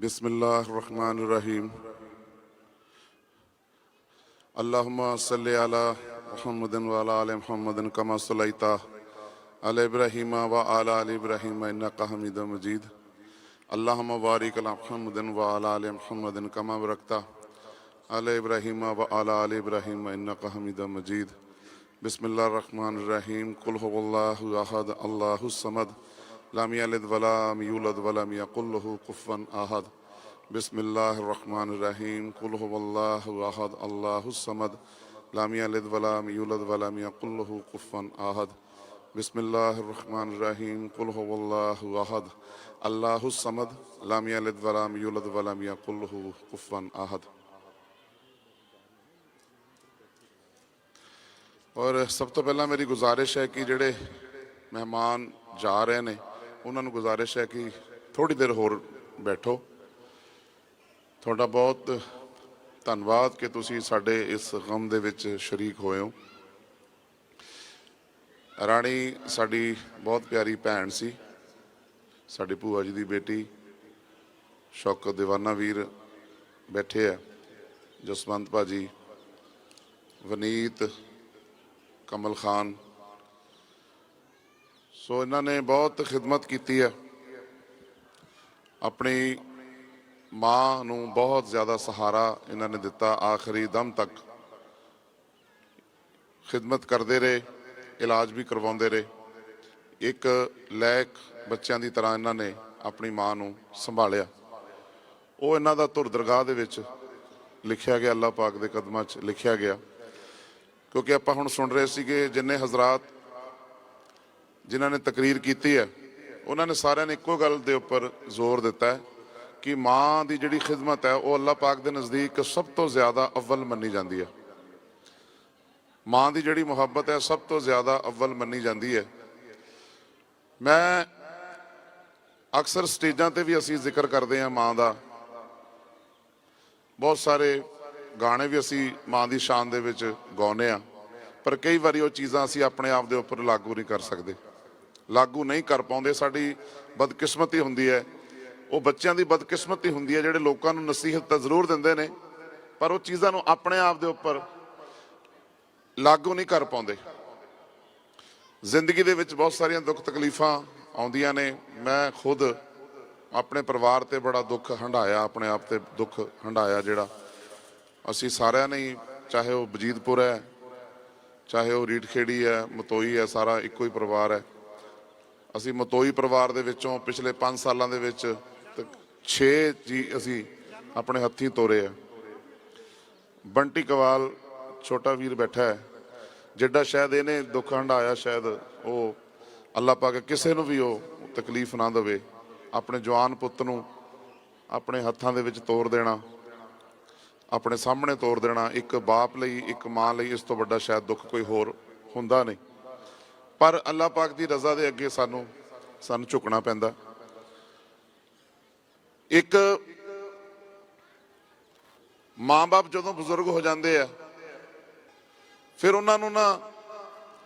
بسم الله الرحمن الرحيم اللهم صل على محمد وعلى ال محمد كما صليت على إبراهيم وعلى ال إبراهيم انك حميد مجيد اللهم بارك على محمد وعلى ال محمد كما باركت على إبراهيم وعلى ال إبراهيم انك حميد مجيد بسم الله الرحمن الرحيم قل هو الله احد الله الصمد لم يلد ولم يولد ولم يقل له كفوا احد بسم الله الرحمن الرحيم قل هو الله احد الله الصمد لم يلد ولم يولد ولم يقل له كفوا احد بسم الله الرحمن الرحيم قل هو الله احد الله الصمد لم يلد ولم يولد ولم يقل له كفوا احد ਔਰ ਸਭ ਤੋਂ ਪਹਿਲਾਂ ਮੇਰੀ ਗੁਜ਼ਾਰਿਸ਼ ਹੈ ਕਿ ਜਿਹੜੇ ਮਹਿਮਾਨ ਜਾ ਰਹੇ ਨੇ ਉਹਨਾਂ ਨੂੰ ਗੁਜ਼ਾਰਿਸ਼ ਹੈ ਕਿ ਥੋੜੀ ਦੇਰ ਹੋਰ ਬੈਠੋ। ਤੁਹਾਡਾ ਬਹੁਤ ਧੰਨਵਾਦ ਕਿ ਤੁਸੀਂ ਸਾਡੇ ਇਸ ਗਮ ਦੇ ਵਿੱਚ ਸ਼ਰੀਕ ਹੋਏ ਹੋ। ਰਾਣੀ ਸਾਡੀ ਬਹੁਤ ਪਿਆਰੀ ਭੈਣ ਸੀ, ਸਾਡੀ ਭੂਆ ਜੀ ਦੀ ਬੇਟੀ, ਸ਼ੌਕਤ ਦੀਵਾਨਾ ਵੀਰ ਬੈਠੇ ਆ, ਜਸਵੰਤ ਭਾਜੀ, ਵਨੀਤ, ਕਮਲ ਖਾਨ ਸੋ ਇਹਨਾਂ ਨੇ ਬਹੁਤ ਖਿਦਮਤ ਕੀਤੀ ਹੈ। ਆਪਣੀ ਮਾਂ ਨੂੰ ਬਹੁਤ ਜ਼ਿਆਦਾ ਸਹਾਰਾ ਇਹਨਾਂ ਨੇ ਦਿੱਤਾ ਆਖਰੀ ਦਮ ਤੱਕ। ਖਿਦਮਤ ਕਰਦੇ ਰਹੇ, ਇਲਾਜ ਵੀ ਕਰਵਾਉਂਦੇ ਰਹੇ। ਇੱਕ ਲੈਕ ਬੱਚਿਆਂ ਦੀ ਤਰ੍ਹਾਂ ਇਹਨਾਂ ਨੇ ਆਪਣੀ ਮਾਂ ਨੂੰ ਸੰਭਾਲਿਆ। ਉਹ ਇਹਨਾਂ ਦਾ ਧੁਰ ਦਰਗਾਹ ਦੇ ਵਿੱਚ ਲਿਖਿਆ ਗਿਆ, ਅੱਲਾਹ ਪਾਕ ਦੇ ਕਦਮਾਂ 'ਚ ਲਿਖਿਆ ਗਿਆ। ਕਿਉਂਕਿ ਆਪਾਂ ਹੁਣ ਸੁਣ ਰਹੇ ਸੀਗੇ, ਜਿੰਨੇ ਹਜ਼ਰਤ ਜਿਨ੍ਹਾਂ ਨੇ ਤਕਰੀਰ ਕੀਤੀ ਹੈ, ਉਹਨਾਂ ਨੇ ਸਾਰਿਆਂ ਨੇ ਇੱਕੋ ਗੱਲ ਦੇ ਉੱਪਰ ਜ਼ੋਰ ਦਿੱਤਾ ਹੈ ਕਿ ਮਾਂ ਦੀ ਜਿਹੜੀ ਖਿਦਮਤ ਹੈ, ਉਹ ਅੱਲਾਹ ਪਾਕ ਦੇ ਨਜ਼ਦੀਕ ਸਭ ਤੋਂ ਜ਼ਿਆਦਾ ਅਵਲ ਮੰਨੀ ਜਾਂਦੀ ਹੈ। ਮਾਂ ਦੀ ਜਿਹੜੀ ਮੁਹੱਬਤ ਹੈ, ਸਭ ਤੋਂ ਜ਼ਿਆਦਾ ਅਵਲ ਮੰਨੀ ਜਾਂਦੀ ਹੈ। ਮੈਂ ਅਕਸਰ ਸਟੇਜਾਂ ਤੇ ਵੀ ਅਸੀਂ ਜ਼ਿਕਰ ਕਰਦੇ ਹਾਂ ਮਾਂ ਦਾ। ਬਹੁਤ ਸਾਰੇ ਗਾਣੇ ਵੀ ਅਸੀਂ ਮਾਂ ਦੀ ਸ਼ਾਨ ਦੇ ਵਿੱਚ ਗਾਉਂਦੇ ਆ ਪਰ ਕਈ ਵਾਰੀ ਉਹ ਚੀਜ਼ਾਂ ਅਸੀਂ ਆਪਣੇ ਆਪ ਦੇ ਉੱਪਰ ਲਾਗੂ ਨਹੀਂ ਕਰ ਸਕਦੇ। ਲਾਗੂ ਨਹੀਂ ਕਰ ਪਾਉਂਦੇ, ਸਾਡੀ ਬਦਕਿਸਮਤੀ ਹੁੰਦੀ ਹੈ। ਉਹ ਬੱਚਿਆਂ ਦੀ ਬਦਕਿਸਮਤੀ ਹੁੰਦੀ ਹੈ, ਜਿਹੜੇ ਲੋਕਾਂ ਨੂੰ ਨਸੀਹਤ ਤਾਂ ਜ਼ਰੂਰ ਦਿੰਦੇ ਨੇ, ਪਰ ਉਹ ਚੀਜ਼ਾਂ ਨੂੰ ਆਪਣੇ ਆਪ ਦੇ ਉੱਪਰ ਲਾਗੂ ਨਹੀਂ ਕਰ ਪਾਉਂਦੇ। ਜ਼ਿੰਦਗੀ ਦੇ ਵਿੱਚ ਬਹੁਤ ਸਾਰੀਆਂ ਦੁੱਖ ਤਕਲੀਫਾਂ ਆਉਂਦੀਆਂ ਨੇ। ਮੈਂ ਖੁਦ ਆਪਣੇ ਪਰਿਵਾਰ ਤੇ ਬੜਾ ਦੁੱਖ ਹੰਡਾਇਆ ਆਪਣੇ ਆਪ ਤੇ ਦੁੱਖ ਹੰਡਾਇਆ ਜਿਹੜਾ ਅਸੀਂ ਸਾਰਿਆਂ ਨੇ ਚਾਹੇ ਉਹ ਬਜੀਦਪੁਰ ਹੈ, ਚਾਹੇ ਉਹ ਰੀਠਖੇੜੀ ਹੈ, ਮਤੋਈ ਹੈ, ਸਾਰਾ ਇੱਕੋ ਹੀ ਪਰਿਵਾਰ ਹੈ। ਅਸੀਂ ਮਤੋਈ ਪਰਿਵਾਰ ਦੇ ਵਿੱਚੋਂ ਪਿਛਲੇ 5 ਸਾਲਾਂ ਦੇ ਵਿੱਚ 6 ਜੀ ਅਸੀਂ ਆਪਣੇ ਹੱਥੀਂ ਤੋਰੇ ਆ। ਬੰਟੀ ਕਵਾਲ ਛੋਟਾ ਵੀਰ ਬੈਠਾ ਹੈ। ਜਿੱਡਾ ਸ਼ਾਇਦ ਇਹਨੇ ਦੁੱਖ ਹੰਡਾਇਆ ਸ਼ਾਇਦ ਉਹ ਅੱਲਾਹ ਪਾਕ ਕਿਸੇ ਨੂੰ ਵੀ ਉਹ ਤਕਲੀਫ ਨਾ ਦੇਵੇ। ਆਪਣੇ ਜਵਾਨ ਪੁੱਤ ਨੂੰ ਆਪਣੇ ਹੱਥਾਂ ਦੇ ਵਿੱਚ ਤੋਰ ਦੇਣਾ, ਆਪਣੇ ਸਾਹਮਣੇ ਤੋਰ ਦੇਣਾ, ਇੱਕ ਬਾਪ ਲਈ, ਇੱਕ ਮਾਂ ਲਈ ਇਸ ਤੋਂ ਵੱਡਾ ਸ਼ਾਇਦ ਦੁੱਖ ਕੋਈ ਹੋਰ ਹੁੰਦਾ ਨਹੀਂ। ਪਰ ਅੱਲਾਹ ਪਾਕ ਦੀ ਰਜ਼ਾ ਦੇ ਅੱਗੇ ਸਾਨੂੰ ਸਾਨੂੰ ਝੁਕਣਾ ਪੈਂਦਾ। ਇੱਕ ਮਾਂ-ਬਾਪ ਜਦੋਂ ਬਜ਼ੁਰਗ ਹੋ ਜਾਂਦੇ ਆ, ਫਿਰ ਉਹਨਾਂ ਨੂੰ ਨਾ,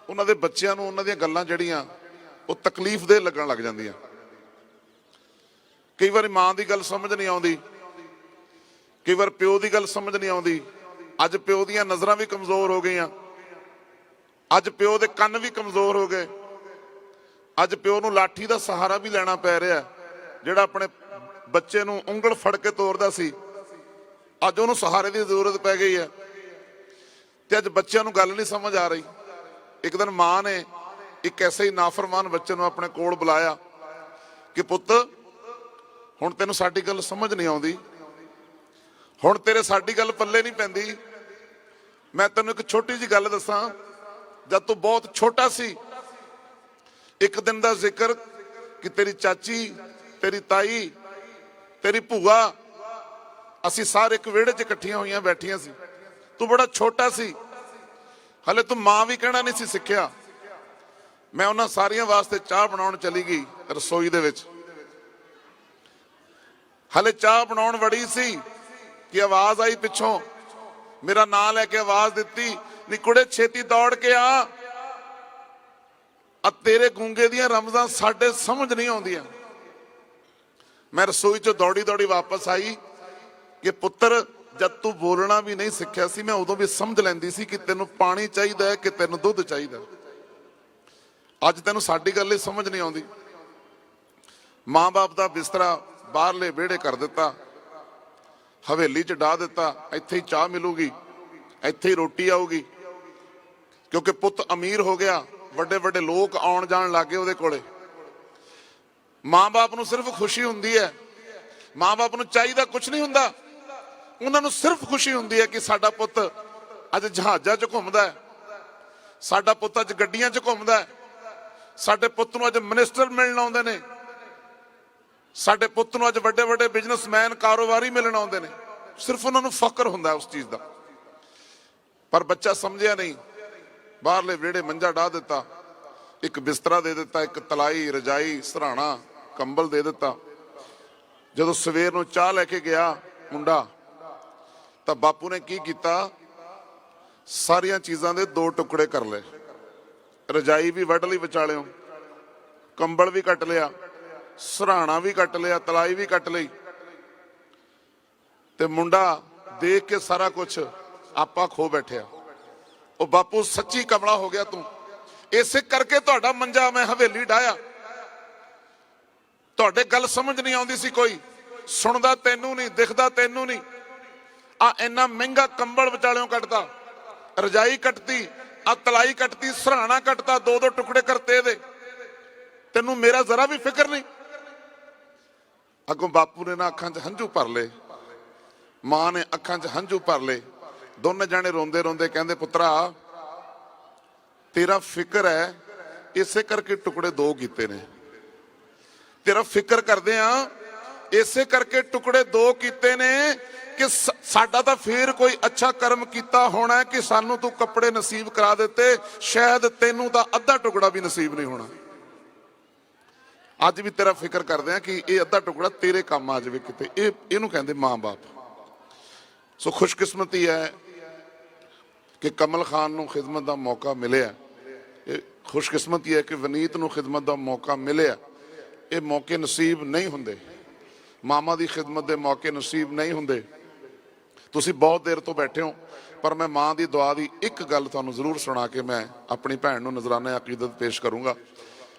ਉਹਨਾਂ ਦੇ ਬੱਚਿਆਂ ਨੂੰ ਉਹਨਾਂ ਦੀਆਂ ਗੱਲਾਂ ਜਿਹੜੀਆਂ, ਉਹ ਤਕਲੀਫ ਦੇ ਲੱਗਣ ਲੱਗ ਜਾਂਦੀਆਂ। ਕਈ ਵਾਰੀ ਮਾਂ ਦੀ ਗੱਲ ਸਮਝ ਨਹੀਂ ਆਉਂਦੀ, ਕਈ ਵਾਰ ਪਿਓ ਦੀ ਗੱਲ ਸਮਝ ਨਹੀਂ ਆਉਂਦੀ। ਅੱਜ ਪਿਓ ਦੀਆਂ ਨਜ਼ਰਾਂ ਵੀ ਕਮਜ਼ੋਰ ਹੋ ਗਈਆਂ। ਅੱਜ ਪਿਓ ਦੇ ਕੰਨ ਵੀ ਕਮਜ਼ੋਰ ਹੋ ਗਏ। ਅੱਜ ਪਿਓ ਨੂੰ ਲਾਠੀ ਦਾ ਸਹਾਰਾ ਵੀ ਲੈਣਾ ਪੈ ਰਿਹਾ ਜਿਹੜਾ ਆਪਣੇ ਬੱਚੇ ਨੂੰ ਉਂਗਲ ਫੜ ਕੇ ਤੋਰਦਾ ਸੀ। ਅੱਜ ਉਹਨੂੰ ਸਹਾਰੇ ਦੀ ਜ਼ਰੂਰਤ ਪੈ ਗਈ ਹੈ। ਤੇ ਅੱਜ ਬੱਚਿਆਂ ਨੂੰ ਗੱਲ ਨਹੀਂ ਸਮਝ ਆ ਰਹੀ। ਇੱਕ ਦਿਨ ਮਾਂ ਨੇ ਇੱਕ ਐਸੇ ਹੀ ਨਾਫਰਮਾਨ ਬੱਚੇ ਨੂੰ ਆਪਣੇ ਕੋਲ ਬੁਲਾਇਆ ਕਿ ਪੁੱਤ, ਹੁਣ ਤੈਨੂੰ ਸਾਡੀ ਗੱਲ ਸਮਝ ਨਹੀਂ ਆਉਂਦੀ। ਹੁਣ ਤੇਰੇ ਸਾਡੀ ਗੱਲ ਪੱਲੇ ਨਹੀਂ ਪੈਂਦੀ। ਮੈਂ ਤੈਨੂੰ ਇੱਕ ਛੋਟੀ ਜੀ ਗੱਲ ਦੱਸਾਂ। ਜਦ ਤੂੰ ਬਹੁਤ ਛੋਟਾ ਸੀ, ਇੱਕ ਦਿਨ ਦਾ ਜ਼ਿਕਰ ਕਿ ਤੇਰੀ ਚਾਚੀ, ਤੇਰੀ ਤਾਈ, ਤੇਰੀ ਭੂਆ, ਅਸੀਂ ਸਾਰੇ ਇੱਕ ਵਿਹੜੇ 'ਚ ਇਕੱਠੀਆਂ ਹੋਈਆਂ ਬੈਠੀਆਂ ਸੀ। ਤੂੰ ਬੜਾ ਛੋਟਾ ਸੀ। ਹਲੇ ਤੂੰ ਮਾਂ ਵੀ ਕਹਿਣਾ ਨਹੀਂ ਸੀ ਸਿੱਖਿਆ। ਮੈਂ ਉਹਨਾਂ ਸਾਰੀਆਂ ਵਾਸਤੇ ਚਾਹ ਬਣਾਉਣ ਚਲੀ ਗਈ ਰਸੋਈ ਦੇ ਵਿੱਚ। ਹਲੇ ਚਾਹ ਬਣਾਉਣ ਵੜੀ ਸੀ ਕਿ ਆਵਾਜ਼ ਆਈ ਪਿੱਛੋਂ। ਮੇਰਾ ਨਾਂ ਲੈ ਕੇ ਆਵਾਜ਼ ਦਿੱਤੀ ਨੀ ਕੁੜੇ ਛੇਤੀ ਦੌੜ ਕੇ ਆ। ਆ ਤੇਰੇ ਗੂੰਗੇ ਦੀਆਂ ਰਮਜ਼ਾਂ ਸਾਡੇ ਸਮਝ ਨਹੀਂ ਆਉਂਦੀਆਂ। ਮੈਂ ਰਸੋਈ ਚੋਂ ਦੌੜੀ ਦੌੜੀ ਵਾਪਸ ਆਈ ਕਿ ਪੁੱਤਰ, ਜਦ ਤੂੰ ਬੋਲਣਾ ਵੀ ਨਹੀਂ ਸਿੱਖਿਆ ਸੀ, ਮੈਂ ਉਦੋਂ ਵੀ ਸਮਝ ਲੈਂਦੀ ਸੀ ਕਿ ਤੈਨੂੰ ਪਾਣੀ ਚਾਹੀਦਾ ਹੈ ਕਿ ਤੈਨੂੰ ਦੁੱਧ ਚਾਹੀਦਾ ਅੱਜ ਤੈਨੂੰ ਸਾਡੀ ਗੱਲ ਹੀ ਸਮਝ ਨਹੀਂ ਆਉਂਦੀ। ਮਾਂ-ਬਾਪ ਦਾ ਬਿਸਤਰਾ ਬਾਹਰਲੇ ਵਿਹੜੇ ਕਰ ਦਿੱਤਾ। ਹਵੇਲੀ 'ਚ ਢਾ ਦਿੱਤਾ, ਇੱਥੇ ਹੀ ਚਾਹ ਮਿਲੂਗੀ, ਇੱਥੇ ਹੀ ਰੋਟੀ ਆਊਗੀ। ਕਿਉਂਕਿ ਪੁੱਤ ਅਮੀਰ ਹੋ ਗਿਆ, ਵੱਡੇ ਵੱਡੇ ਲੋਕ ਆਉਣ ਜਾਣ ਲੱਗੇ ਉਹਦੇ ਕੋਲੇ। ਮਾਂ-ਬਾਪ ਨੂੰ ਸਿਰਫ ਖੁਸ਼ੀ ਹੁੰਦੀ ਹੈ। ਮਾਂ-ਬਾਪ ਨੂੰ ਚਾਹੀਦਾ ਕੁਝ ਨਹੀਂ ਹੁੰਦਾ। ਉਹਨਾਂ ਨੂੰ ਸਿਰਫ ਖੁਸ਼ੀ ਹੁੰਦੀ ਹੈ ਕਿ ਸਾਡਾ ਪੁੱਤ ਅੱਜ ਜਹਾਜ਼ਾਂ 'ਚ ਘੁੰਮਦਾ ਹੈ। ਸਾਡਾ ਪੁੱਤ ਅੱਜ ਗੱਡੀਆਂ 'ਚ ਘੁੰਮਦਾ ਹੈ। ਸਾਡੇ ਪੁੱਤ ਨੂੰ ਅੱਜ ਮਿਨਿਸਟਰ ਮਿਲਣ ਆਉਂਦੇ ਨੇ। ਸਾਡੇ ਪੁੱਤ ਨੂੰ ਅੱਜ ਵੱਡੇ ਵੱਡੇ ਬਿਜ਼ਨਸਮੈਨ, ਕਾਰੋਬਾਰੀ ਮਿਲਣ ਆਉਂਦੇ ਨੇ। ਸਿਰਫ ਉਹਨਾਂ ਨੂੰ ਫਕਰ ਹੁੰਦਾ ਉਸ ਚੀਜ਼ ਦਾ। ਪਰ ਬੱਚਾ ਸਮਝਿਆ ਨਹੀਂ। ਬਾਹਰਲੇ ਵਿਹੜੇ ਮੰਜਾ ਢਾ ਦਿੱਤਾ। ਇੱਕ ਬਿਸਤਰਾ ਦੇ ਦਿੱਤਾ, ਇੱਕ ਤਲਾਈ, ਰਜਾਈ, ਸਰਾਣਾ, ਕੰਬਲ ਦੇ ਦਿੱਤਾ। ਜਦੋਂ ਸਵੇਰ ਨੂੰ ਚਾਹ ਲੈ ਕੇ ਗਿਆ ਮੁੰਡਾ, ਤਾਂ ਬਾਪੂ ਨੇ ਕੀ ਕੀਤਾ? ਸਾਰੀਆਂ ਚੀਜ਼ਾਂ ਦੇ ਦੋ ਟੁਕੜੇ ਕਰ ਲਏ। ਰਜਾਈ ਵੀ ਵੱਢ ਲਈ ਵਿਚਾਲਿਓ, ਕੰਬਲ ਵੀ ਕੱਟ ਲਿਆ, ਸਰਾਣਾ ਵੀ ਕੱਟ ਲਿਆ, ਤਲਾਈ ਵੀ ਕੱਟ ਲਈ। ਤੇ ਮੁੰਡਾ ਦੇਖ ਕੇ ਸਾਰਾ ਕੁਝ ਆਪਾ ਖੋ ਬੈਠਿਆ। ਉਹ ਬਾਪੂ, ਸੱਚੀ ਕਮਲਾ ਹੋ ਗਿਆ ਤੂੰ। ਇਸੇ ਕਰਕੇ ਤੁਹਾਡਾ ਮੰਜਾ ਮੈਂ ਹਵੇਲੀ ਢਾਇਆ ਤੁਹਾਡੇ ਗੱਲ ਸਮਝ ਨਹੀਂ ਆਉਂਦੀ ਸੀ ਕੋਈ। ਸੁਣਦਾ ਤੈਨੂੰ ਨਹੀਂ, ਦਿਖਦਾ ਤੈਨੂੰ ਨਹੀਂ। ਆ ਇੰਨਾ ਮਹਿੰਗਾ ਕੰਬਲ ਵਿਚਾਲਿਓਂ ਕੱਟਦਾ ਰਜਾਈ ਕੱਟਤੀ, ਆ ਤਲਾਈ ਕੱਟਤੀ, ਸਰਾਣਾ ਕੱਟਤਾ ਦੋ ਦੋ ਟੁਕੜੇ ਕਰਤੇ ਦੇ ਤੈਨੂੰ ਮੇਰਾ ਜ਼ਰਾ ਵੀ ਫਿਕਰ ਨਹੀਂ। ਅੱਗੋਂ ਬਾਪੂ ਨੇ ਨਾ ਅੱਖਾਂ 'ਚ ਹੰਝੂ ਭਰ ਲਏ। ਮਾਂ ਨੇ ਅੱਖਾਂ 'ਚ ਹੰਝੂ ਭਰ ਲਏ। ਦੋਨੇ ਜਾਣੇ ਰੋਂਦੇ ਰੋਂਦੇ ਕਹਿੰਦੇ, ਪੁੱਤਰਾ, ਤੇਰਾ ਫਿਕਰ ਹੈ, ਇਸੇ ਕਰਕੇ ਟੁਕੜੇ ਦੋ ਕੀਤੇ ਨੇ। ਤੇਰਾ ਫਿਕਰ ਕਰਦੇ ਆ, ਇਸੇ ਕਰਕੇ ਟੁਕੜੇ ਦੋ ਕੀਤੇ ਨੇ ਕਿ ਸਾਡਾ ਤਾਂ ਫੇਰ ਕੋਈ ਅੱਛਾ ਕਰਮ ਕੀਤਾ ਹੋਣਾ ਕਿ ਸਾਨੂੰ ਤੂੰ ਕੱਪੜੇ ਨਸੀਬ ਕਰਾ ਦਿੱਤੇ, ਸ਼ਾਇਦ ਤੈਨੂੰ ਤਾਂ ਅੱਧਾ ਟੁਕੜਾ ਵੀ ਨਸੀਬ ਨਹੀਂ ਹੋਣਾ। ਅੱਜ ਵੀ ਤੇਰਾ ਫਿਕਰ ਕਰਦੇ ਆ ਕਿ ਇਹ ਅੱਧਾ ਟੁਕੜਾ ਤੇਰੇ ਕੰਮ ਆ ਜਾਵੇ ਕਿਤੇ। ਇਹ, ਇਹਨੂੰ ਕਹਿੰਦੇ ਮਾਂ-ਬਾਪ। ਸੋ ਖੁਸ਼ਕਿਸਮਤੀ ਹੈ ਕਿ ਕਮਲ ਖਾਨ ਨੂੰ ਖਿਦਮਤ ਦਾ ਮੌਕਾ ਮਿਲਿਆ। ਇਹ ਖੁਸ਼ਕਿਸਮਤੀ ਹੈ ਕਿ ਵਨੀਤ ਨੂੰ ਖਿਦਮਤ ਦਾ ਮੌਕਾ ਮਿਲਿਆ। ਇਹ ਮੌਕੇ ਨਸੀਬ ਨਹੀਂ ਹੁੰਦੇ। ਮਾਮਾ ਦੀ ਖਿਦਮਤ ਦੇ ਮੌਕੇ ਨਸੀਬ ਨਹੀਂ ਹੁੰਦੇ। ਤੁਸੀਂ ਬਹੁਤ ਦੇਰ ਤੋਂ ਬੈਠੇ ਹੋ, ਪਰ ਮੈਂ ਮਾਂ ਦੀ ਦੁਆ ਦੀ ਇੱਕ ਗੱਲ ਤੁਹਾਨੂੰ ਜ਼ਰੂਰ ਸੁਣਾ ਕੇ ਮੈਂ ਆਪਣੀ ਭੈਣ ਨੂੰ ਨਜ਼ਰਾਨਾ ਅਕੀਦਤ ਪੇਸ਼ ਕਰੂੰਗਾ।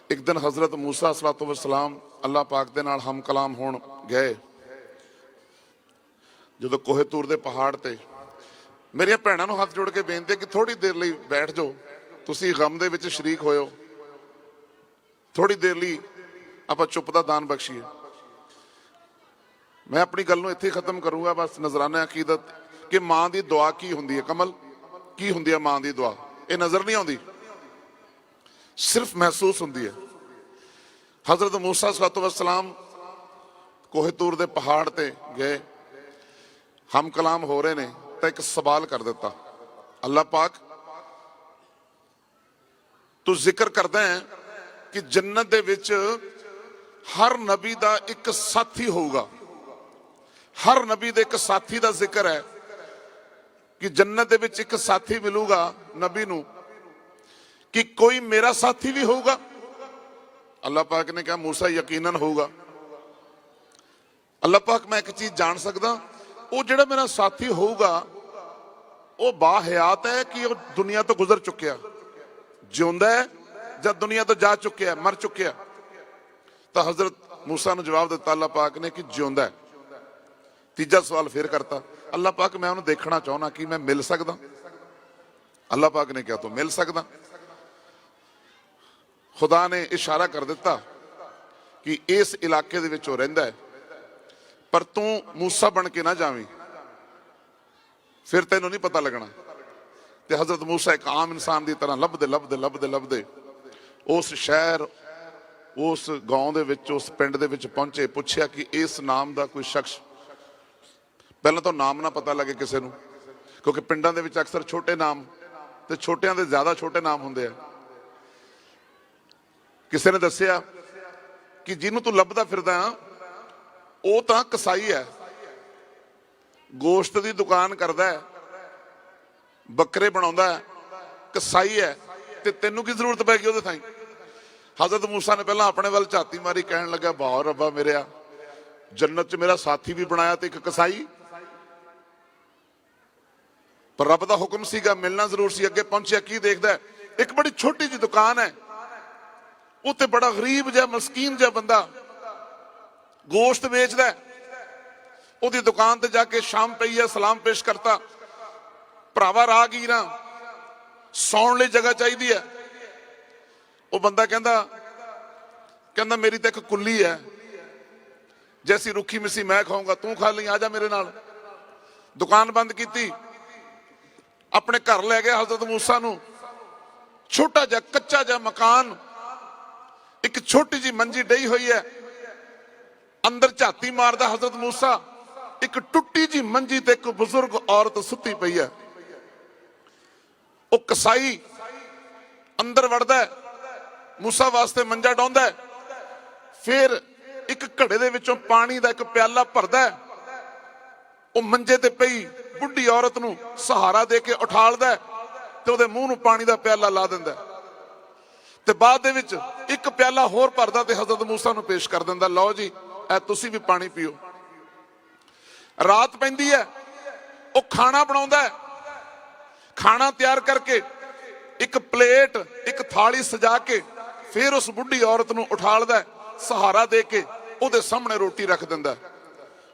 ਇੱਕ ਦਿਨ ਹਜ਼ਰਤ ਮੂਸਾ ਸਲਾਤੂ ਵਸਲਾਮ ਅੱਲਾਹ ਪਾਕ ਦੇ ਨਾਲ ਹਮ ਕਲਾਮ ਹੋਣ ਗਏ। ਜਦੋਂ ਕੋਹੇ ਤੂਰ ਦੇ ਪਹਾੜ ਤੇ ਮੇਰੀਆਂ ਭੈਣਾਂ ਨੂੰ ਹੱਥ ਜੋੜ ਕੇ ਬੇਨਤੀ ਹੈ ਕਿ ਥੋੜੀ ਦੇਰ ਲਈ ਬੈਠ ਜਾਓ। ਤੁਸੀਂ ਗਮ ਦੇ ਵਿੱਚ ਸ਼ਰੀਕ ਹੋਇਓ। ਥੋੜੀ ਦੇਰ ਲਈ ਆਪਾਂ ਚੁੱਪ ਦਾ ਦਾਨ ਬਖਸ਼ੀਏ। ਮੈਂ ਆਪਣੀ ਗੱਲ ਨੂੰ ਇੱਥੇ ਖਤਮ ਕਰੂੰਗਾ। ਬਸ ਨਜ਼ਰਾਨਾ ਅਕੀਦਤ ਕਿ ਮਾਂ ਦੀ ਦੁਆ ਕੀ ਹੁੰਦੀ ਹੈ? ਕਮਲ, ਕੀ ਹੁੰਦੀ ਹੈ ਮਾਂ ਦੀ ਦੁਆ? ਇਹ ਨਜ਼ਰ ਨਹੀਂ ਆਉਂਦੀ। ਸਿਰਫ ਮਹਿਸੂਸ ਹੁੰਦੀ ਹੈ। ਹਜ਼ਰਤ ਮੂਸਾ ਸਲਾਤੂ ਵਸਲਾਮ ਕੋਹਤੂਰ ਦੇ ਪਹਾੜ ਤੇ ਗਏ। ਹਮ ਕਲਾਮ ਹੋ ਰਹੇ ਨੇ। ਤਾਂ ਇੱਕ ਸਵਾਲ ਕਰ ਦਿੱਤਾ। ਅੱਲਾਹ ਪਾਕ ਤੂੰ ਜ਼ਿਕਰ ਕਰਦਾ ਹੈ ਕਿ ਜੰਨਤ ਦੇ ਵਿੱਚ ਹਰ ਨਬੀ ਦਾ ਇੱਕ ਸਾਥੀ ਹੋਊਗਾ। ਹਰ ਨਬੀ ਦੇ ਇੱਕ ਸਾਥੀ ਦਾ ਜ਼ਿਕਰ ਹੈ ਕਿ ਜੰਨਤ ਦੇ ਵਿੱਚ ਇੱਕ ਸਾਥੀ ਮਿਲੂਗਾ ਨਬੀ ਨੂੰ, ਕਿ ਕੋਈ ਮੇਰਾ ਸਾਥੀ ਵੀ ਹੋਊਗਾ। ਅੱਲਾਹ ਪਾਕ ਨੇ ਕਿਹਾ, ਮੂਸਾ ਯਕੀਨਨ ਹੋਊਗਾ। ਅੱਲਾਹ ਪਾਕ, ਮੈਂ ਇੱਕ ਚੀਜ਼ ਜਾਣ ਸਕਦਾ, ਉਹ ਜਿਹੜਾ ਮੇਰਾ ਸਾਥੀ ਹੋਊਗਾ ਉਹ ਬਾਹਯਾਤ ਹੈ ਕਿ ਉਹ ਦੁਨੀਆ ਤੋਂ ਗੁਜ਼ਰ ਚੁੱਕਿਆ। ਜਿਉਂਦਾ ਹੈ ਜਾਂ ਦੁਨੀਆ ਤੋਂ ਜਾ ਚੁੱਕਿਆ, ਮਰ ਚੁੱਕਿਆ। ਤਾਂ ਹਜ਼ਰਤ ਮੂਸਾ ਨੂੰ ਜਵਾਬ ਦਿੱਤਾ, ਅੱਲਾਹ ਪਾਕ ਨੇ ਕਿ ਜਿਉਂਦਾ ਹੈ। ਤੀਜਾ ਸਵਾਲ ਫੇਰ ਕਰਤਾ, ਅੱਲਾਹ ਪਾਕ ਮੈਂ ਉਹਨੂੰ ਦੇਖਣਾ ਚਾਹੁੰਦਾ ਕਿ ਮੈਂ ਮਿਲ ਸਕਦਾ? ਅੱਲਾਹ ਪਾਕ ਨੇ ਕਿਹਾ, ਤੂੰ ਮਿਲ ਸਕਦਾ? ਖੁਦਾ ਨੇ ਇਸ਼ਾਰਾ ਕਰ ਦਿੱਤਾ ਕਿ ਇਸ ਇਲਾਕੇ ਦੇ ਵਿੱਚ ਉਹ ਰਹਿੰਦਾ ਹੈ। ਪਰ ਤੂੰ ਮੂਸਾ ਬਣ ਕੇ ਨਾ ਜਾਵੀਂ। ਫਿਰ ਤੈਨੂੰ ਨਹੀਂ ਪਤਾ ਲੱਗਣਾ ਤੇ ਹਜ਼ਰਤ ਮੂਸਾ ਇੱਕ ਆਮ ਇਨਸਾਨ ਦੀ ਤਰ੍ਹਾਂ ਲੱਭਦੇ ਲੱਭਦੇ ਲੱਭਦੇ ਲੱਭਦੇ ਉਸ ਸ਼ਹਿਰ ਉਸ گاؤں ਦੇ ਵਿੱਚ ਉਸ ਪਿੰਡ ਦੇ ਵਿੱਚ ਪਹੁੰਚੇ ਪੁੱਛਿਆ ਕਿ ਇਸ ਨਾਮ ਦਾ ਕੋਈ ਸ਼ਖਸ ਪਹਿਲਾਂ ਤਾਂ ਨਾਮ ਨਾ ਪਤਾ ਲੱਗੇ ਕਿਸੇ ਨੂੰ ਕਿਉਂਕਿ ਪਿੰਡਾਂ ਦੇ ਵਿੱਚ ਅਕਸਰ ਛੋਟੇ ਨਾਮ ਤੇ ਛੋਟਿਆਂ ਦੇ ਜ਼ਿਆਦਾ ਛੋਟੇ ਨਾਮ ਹੁੰਦੇ ਆ ਕਿਸੇ ਨੇ ਦੱਸਿਆ ਕਿ ਜਿਹਨੂੰ ਤੂੰ ਲੱਭਦਾ ਫਿਰਦਾ ਆ ਉਹ ਤਾਂ ਕਸਾਈ ਹੈ ਗੋਸ਼ਤ ਦੀ ਦੁਕਾਨ ਕਰਦਾ ਹੈ, ਬੱਕਰੇ ਬਣਾਉਂਦਾ ਹੈ, ਕਸਾਈ ਹੈ, ਤੇ ਤੈਨੂੰ ਕੀ ਜ਼ਰੂਰਤ ਪੈ ਗਈ ਉਹਦੇ ਥਾਈ? ਹਜ਼ਰਤ ਮੂਸਾ ਨੇ ਪਹਿਲਾਂ ਆਪਣੇ ਵੱਲ ਝਾਤੀ ਮਾਰੀ, ਕਹਿਣ ਲੱਗਾ ਬਾਹ ਰੱਬਾ ਮੇਰਿਆ ਜੰਨਤ 'ਚ ਮੇਰਾ ਸਾਥੀ ਵੀ ਬਣਾਇਆ ਤੇ ਇੱਕ ਕਸਾਈ। ਪਰ ਰੱਬ ਦਾ ਹੁਕਮ ਸੀਗਾ, ਮਿਲਣਾ ਜ਼ਰੂਰ ਸੀ, ਅੱਗੇ ਪਹੁੰਚਿਆ, ਕੀ ਦੇਖਦਾ ਇੱਕ ਬੜੀ ਛੋਟੀ ਜਿਹੀ ਦੁਕਾਨ ਹੈ ਉੱਤੇ ਬੜਾ ਗਰੀਬ ਜਿਹਾ, ਮਸਕੀਨ ਜਿਹਾ ਬੰਦਾ ਗੋਸ਼ਤ ਵੇਚਦਾ ਹੈ। ਉਹਦੀ ਦੁਕਾਨ ਤੇ ਜਾ ਕੇ ਸ਼ਾਮ ਪਈ ਹੈ, ਸਲਾਮ ਪੇਸ਼ ਕਰਤਾ। ਭਰਾਵਾ, ਰਾਹਗੀਰਾਂ, ਸੌਣ ਲਈ ਜਗ੍ਹਾ ਚਾਹੀਦੀ ਹੈ। ਉਹ ਬੰਦਾ ਕਹਿੰਦਾ ਕਹਿੰਦਾ, ਮੇਰੀ ਤਾਂ ਇੱਕ ਕੁੱਲੀ ਹੈ। ਜੈਸੀ ਰੁੱਖੀ ਮਿੱਸੀ ਮੈਂ ਖਾਉਂਗਾ ਤੂੰ ਖਾ ਲਈ, ਆ ਜਾ ਮੇਰੇ ਨਾਲ। ਦੁਕਾਨ ਬੰਦ ਕੀਤੀ। ਆਪਣੇ ਘਰ ਲੈ ਗਿਆ ਹਜ਼ਰਤ ਮੂਸਾ ਨੂੰ। ਛੋਟਾ ਜਿਹਾ, ਕੱਚਾ ਜਿਹਾ ਮਕਾਨ। ਇੱਕ ਛੋਟੀ ਜੀ ਮੰਜੀ ਡਈ ਹੋਈ ਹੈ। ਅੰਦਰ ਝਾਤੀ ਮਾਰਦਾ ਹਜ਼ਰਤ ਮੂਸਾ। ਇੱਕ ਟੁੱਟੀ ਜੀ ਮੰਜੀ ਤੇ ਇੱਕ ਬਜ਼ੁਰਗ ਔਰਤ ਸੁੱਤੀ ਪਈ ਹੈ। ਉਹ ਕਸਾਈ ਅੰਦਰ ਵੜਦਾ ਮੂਸਾ ਵਾਸਤੇ ਮੰਜਾ ਡਾਉਂਦਾ ਹੈ, ਫਿਰ ਇੱਕ ਘੜੇ ਦੇ ਵਿੱਚੋਂ ਪਾਣੀ ਦਾ ਇੱਕ ਪਿਆਲਾ ਭਰਦਾ ਉਹ ਮੰਜੇ ਤੇ ਪਈ ਬੁੱਢੀ ਔਰਤ ਨੂੰ ਸਹਾਰਾ ਦੇ ਕੇ ਉਠਾਲਦਾ ਤੇ ਉਹਦੇ ਮੂੰਹ ਨੂੰ ਪਾਣੀ ਦਾ ਪਿਆਲਾ ਲਾ ਦਿੰਦਾ ਤੇ ਬਾਅਦ ਦੇ ਵਿੱਚ ਇੱਕ ਪਿਆਲਾ ਹੋਰ ਭਰਦਾ ਤੇ ਹਜ਼ਰਤ ਮੂਸਾ ਨੂੰ ਪੇਸ਼ ਕਰ ਦਿੰਦਾ, ਲਓ ਜੀ, ਇਹ ਤੁਸੀਂ ਵੀ ਪਾਣੀ ਪੀਓ। ਰਾਤ ਪੈਂਦੀ ਹੈ, ਉਹ ਖਾਣਾ ਬਣਾਉਂਦਾ ਹੈ। ਖਾਣਾ ਤਿਆਰ ਕਰਕੇ ਇੱਕ ਪਲੇਟ, ਇੱਕ ਥਾਲੀ ਸਜਾ ਕੇ ਫਿਰ ਉਸ ਬੁੱਢੀ ਔਰਤ ਨੂੰ ਉਠਾਲਦਾ ਸਹਾਰਾ ਦੇ ਕੇ ਉਹਦੇ ਸਾਹਮਣੇ ਰੋਟੀ ਰੱਖ ਦਿੰਦਾ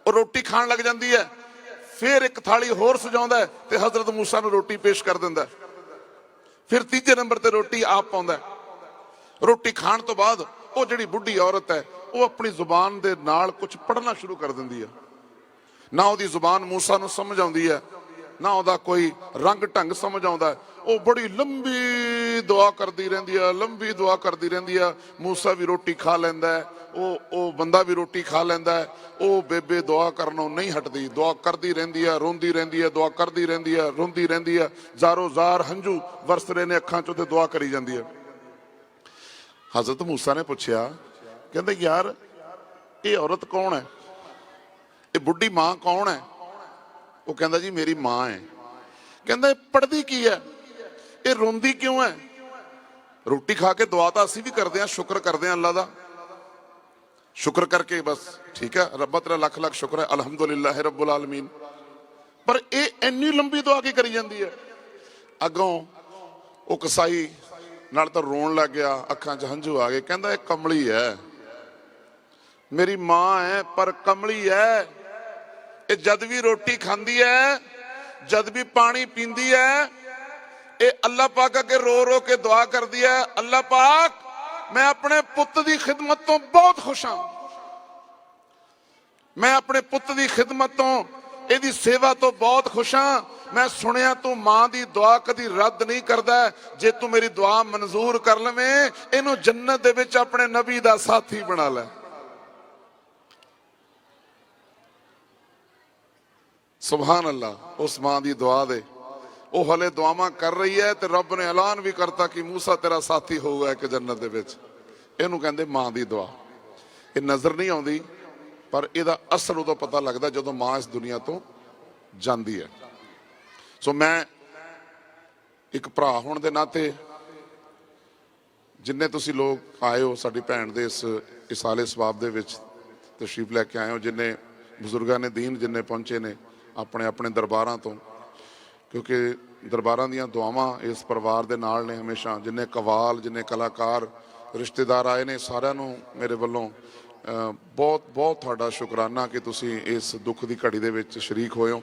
ਉਹ ਰੋਟੀ ਖਾਣ ਲੱਗ ਜਾਂਦੀ ਹੈ, ਫਿਰ ਇੱਕ ਥਾਲੀ ਹੋਰ ਸਜਾਉਂਦਾ ਹੈ ਤੇ ਹਜ਼ਰਤ ਮੂਸਾ ਨੂੰ ਰੋਟੀ ਪੇਸ਼ ਕਰ ਦਿੰਦਾ ਫਿਰ ਤੀਜੇ ਨੰਬਰ ਤੇ ਰੋਟੀ ਆਪ ਪਾਉਂਦਾ ਰੋਟੀ ਖਾਣ ਤੋਂ ਬਾਅਦ ਉਹ ਜਿਹੜੀ ਬੁੱਢੀ ਔਰਤ ਹੈ, ਉਹ ਆਪਣੀ ਜ਼ੁਬਾਨ ਦੇ ਨਾਲ ਕੁਝ ਪੜ੍ਹਨਾ ਸ਼ੁਰੂ ਕਰ ਦਿੰਦੀ ਹੈ। ਨਾ ਉਹਦੀ ਜ਼ੁਬਾਨ ਮੂਸਾ ਨੂੰ ਸਮਝ ਆਉਂਦੀ ਹੈ, ਨਾ ਉਹਦਾ ਕੋਈ ਰੰਗ ਢੰਗ ਸਮਝ ਆਉਂਦਾ ਉਹ ਬੜੀ ਲੰਬੀ ਦੁਆ ਕਰਦੀ ਰਹਿੰਦੀ ਹੈ, ਲੰਬੀ ਦੁਆ ਕਰਦੀ ਰਹਿੰਦੀ ਹੈ। ਮੂਸਾ ਵੀ ਰੋਟੀ ਖਾ ਲੈਂਦਾ ਹੈ, ਉਹ ਉਹ ਬੰਦਾ ਵੀ ਰੋਟੀ ਖਾ ਲੈਂਦਾ ਹੈ। ਉਹ ਬੇਬੇ ਦੁਆ ਕਰਨੋਂ ਨਹੀਂ ਹਟਦੀ, ਦੁਆ ਕਰਦੀ ਰਹਿੰਦੀ ਹੈ, ਰੋਂਦੀ ਰਹਿੰਦੀ ਹੈ, ਦੁਆ ਕਰਦੀ ਰਹਿੰਦੀ ਹੈ, ਰੋਂਦੀ ਰਹਿੰਦੀ ਹੈ। ਜ਼ਾਰੋ ਜ਼ਾਰ ਹੰਝੂ ਵਰਸ ਰਹੇ ਨੇ ਅੱਖਾਂ ਚੋਂ ਤੇ ਦੁਆ ਕਰੀ ਜਾਂਦੀ ਹੈ। ਹਜ਼ਰਤ ਮੂਸਾ ਨੇ ਪੁੱਛਿਆ, ਕਹਿੰਦੇ, ਯਾਰ, ਇਹ ਔਰਤ ਕੌਣ ਹੈ? ਇਹ ਬੁੱਢੀ ਮਾਂ ਕੌਣ ਹੈ? ਉਹ ਕਹਿੰਦਾ ਜੀ, ਮੇਰੀ ਮਾਂ ਹੈ। ਕਹਿੰਦਾ, ਇਹ ਪੜਦੀ ਕੀ ਹੈ? ਇਹ ਰੋਂਦੀ ਕਿਉਂ ਹੈ? ਰੋਟੀ ਖਾ ਕੇ ਦੁਆ ਤਾਂ ਅਸੀਂ ਵੀ ਕਰਦੇ ਹਾਂ, ਸ਼ੁਕਰ ਕਰਦੇ ਹਾਂ ਅੱਲਾ ਦਾ। ਸ਼ੁਕਰ ਕਰਕੇ ਬਸ, ਠੀਕ ਹੈ? ਰੱਬਾ ਤੇਰਾ ਲੱਖ ਲੱਖ ਸ਼ੁਕਰ ਹੈ ਅਲਹਮਦੁਲਿਲਾਹ ਰੱਬੁਲ ਆਲਮੀਨ। ਪਰ ਇਹ ਇੰਨੀ ਲੰਬੀ ਦੁਆ ਕੀ ਕਰੀ ਜਾਂਦੀ ਹੈ? ਅੱਗੋਂ ਉਹ ਕਸਾਈ ਨਾਲ ਤਾਂ ਰੋਣ ਲੱਗ ਗਿਆ, ਅੱਖਾਂ 'ਚ ਹੰਝੂ ਆ ਗਏ। ਕਹਿੰਦਾ, ਇਹ ਕਮਲੀ ਹੈ। ਮੇਰੀ ਮਾਂ ਹੈ, ਪਰ ਕਮਲੀ ਹੈ। ਇਹ ਜਦ ਵੀ ਰੋਟੀ ਖਾਂਦੀ ਹੈ ਜਦ ਵੀ ਪਾਣੀ ਪੀਂਦੀ ਹੈ ਇਹ ਅੱਲਾਹ ਪਾਕ ਅੱਗੇ ਰੋ ਰੋ ਕੇ ਦੁਆ ਕਰਦੀ ਹੈ ਅੱਲਾਹ ਪਾਕ ਮੈਂ ਆਪਣੇ ਪੁੱਤ ਦੀ ਖਿਦਮਤ ਤੋਂ ਬਹੁਤ ਖੁਸ਼ ਹਾਂ ਮੈਂ ਆਪਣੇ ਪੁੱਤ ਦੀ ਖਿਦਮਤ ਤੋਂ ਇਹਦੀ ਸੇਵਾ ਤੋਂ ਬਹੁਤ ਖੁਸ਼ ਹਾਂ ਮੈਂ ਸੁਣਿਆ ਤੂੰ ਮਾਂ ਦੀ ਦੁਆ ਕਦੀ ਰੱਦ ਨਹੀਂ ਕਰਦਾ, ਜੇ ਤੂੰ ਮੇਰੀ ਦੁਆ ਮਨਜ਼ੂਰ ਕਰ ਲਵੇਂ, ਇਹਨੂੰ ਜੰਨਤ ਦੇ ਵਿੱਚ ਆਪਣੇ ਨਬੀ ਦਾ ਸਾਥੀ ਬਣਾ ਲੈ। ਸੁਭਾਨ ਅੱਲਾ ਉਸ ਮਾਂ ਦੀ ਦੁਆ ਦੇ। ਉਹ ਹਲੇ ਦੁਆਵਾਂ ਕਰ ਰਹੀ ਹੈ ਤੇ ਰੱਬ ਨੇ ਐਲਾਨ ਵੀ ਕਰਤਾ ਕਿ ਮੂਸਾ ਤੇਰਾ ਸਾਥੀ ਹੋਊਗਾ ਇੱਕ ਜੰਨਤ ਦੇ ਵਿੱਚ। ਇਹਨੂੰ ਕਹਿੰਦੇ ਮਾਂ ਦੀ ਦੁਆ। ਇਹ ਨਜ਼ਰ ਨਹੀਂ ਆਉਂਦੀ, ਪਰ ਇਹਦਾ ਅਸਰ ਉਦੋਂ ਪਤਾ ਲੱਗਦਾ ਜਦੋਂ ਮਾਂ ਇਸ ਦੁਨੀਆ ਤੋਂ ਜਾਂਦੀ ਹੈ। ਸੋ ਮੈਂ ਇੱਕ ਭਰਾ ਹੋਣ ਦੇ ਨਾਤੇ, ਜਿੰਨੇ ਤੁਸੀਂ ਲੋਕ ਆਏ ਹੋ, ਸਾਡੀ ਭੈਣ ਦੇ ਇਸ ਇਸਾਲੇ ਸਵਾਬ ਦੇ ਵਿੱਚ ਤਸ਼ਰੀਫ ਲੈ ਕੇ ਆਏ ਹੋ, ਜਿੰਨੇ ਬਜ਼ੁਰਗਾਂ ਨੇ, ਦੀਨ ਜਿੰਨੇ ਪਹੁੰਚੇ ਨੇ ਆਪਣੇ ਆਪਣੇ ਦਰਬਾਰਾਂ ਤੋਂ, ਕਿਉਂਕਿ ਦਰਬਾਰਾਂ ਦੀਆਂ ਦੁਆਵਾਂ ਇਸ ਪਰਿਵਾਰ ਦੇ ਨਾਲ ਨੇ ਹਮੇਸ਼ਾ, ਜਿੰਨੇ ਕਵਾਲ, ਜਿੰਨੇ ਕਲਾਕਾਰ, ਰਿਸ਼ਤੇਦਾਰ ਆਏ ਨੇ ਸਾਰਿਆਂ ਨੂੰ ਮੇਰੇ ਵੱਲੋਂ ਬਹੁਤ ਬਹੁਤ ਤੁਹਾਡਾ ਸ਼ੁਕਰਾਨਾ ਕਿ ਤੁਸੀਂ ਇਸ ਦੁੱਖ ਦੀ ਘੜੀ ਦੇ ਵਿੱਚ ਸ਼ਰੀਕ ਹੋਏ ਹੋ।